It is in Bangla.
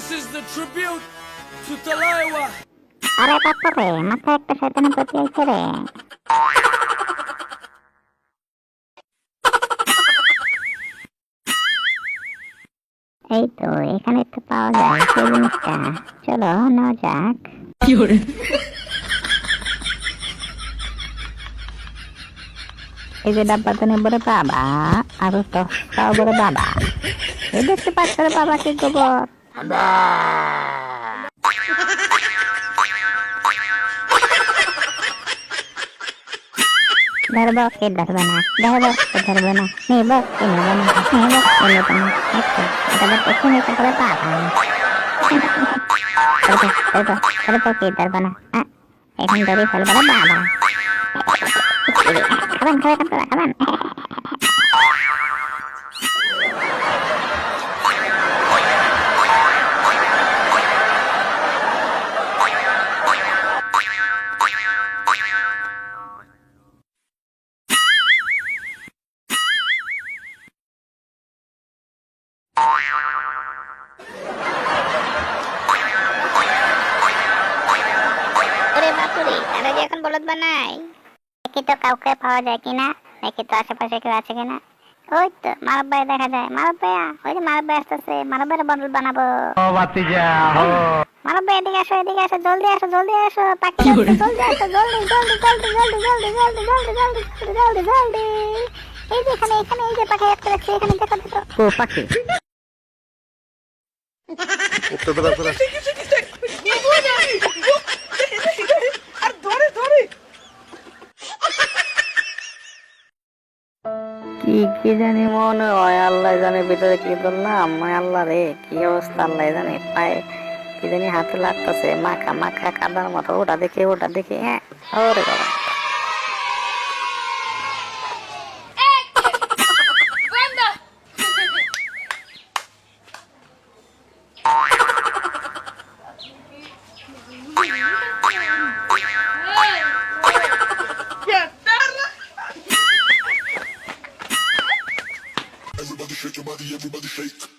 This is the tribute to Talaiwa. আরে পাপ্পা রে মাথায় একটা শয়তানের প্রতি আইছে রে। এই তো এখানে তো পাওয়া যায় সেই জিনিসটা। চলো নেওয়া যাক। এই যে ডাব্বাতে নেব রে বাবা আর তো খাওয়াব রে বাবা। এই দেখতে পাচ্ছ রে বাবা Darbo, Dar bos, darbo, bana, dar nih eh, bos, ini bana, nih bos, ini eh, bana, itu, kita dapat ini kita dapat apa? darbo, darbo, darbo, oke, dar bana, ah, ini dari selalu bana bana. Kawan, kawan, kawan, kawan. এখন বলদ বানাই দেখি তো কাউকে পাওয়া যায় কিনা, দেখি তো আশেপাশে কেউ আছে কিনা। ওই তো মানব ভাই দেখা যায়। মানব ভাইয়া, ওই যে মানব ভাই আসতেছে মানব ভাইয়ের বন্ডল বানাবো। মানব ভাই এদিকে আসো এদিকে আসো জলদি আসো জলদি আসো পাখি জলদি আসো জলদি জলদি জলদি জলদি জলদি জলদি জলদি জলদি জলদি জলদি জলদি এই যে এখানে এখানে এই যে পাখি একটা রাখছে এখানে দেখো দেখো ও পাখি কি কি জানি মনে হয় আল্লাহ জানে ভিতরে কি ধরলাম মই আল্লাহ রে কি অবস্থা আল্লাহ জানে পায়ে কি জানি হাতে লাগতেছে মাখা মাখা কাদার মতো ওটা দেখে ওটা দেখে হ্যাঁ ওরে বাবা Everybody shake your body, everybody shake.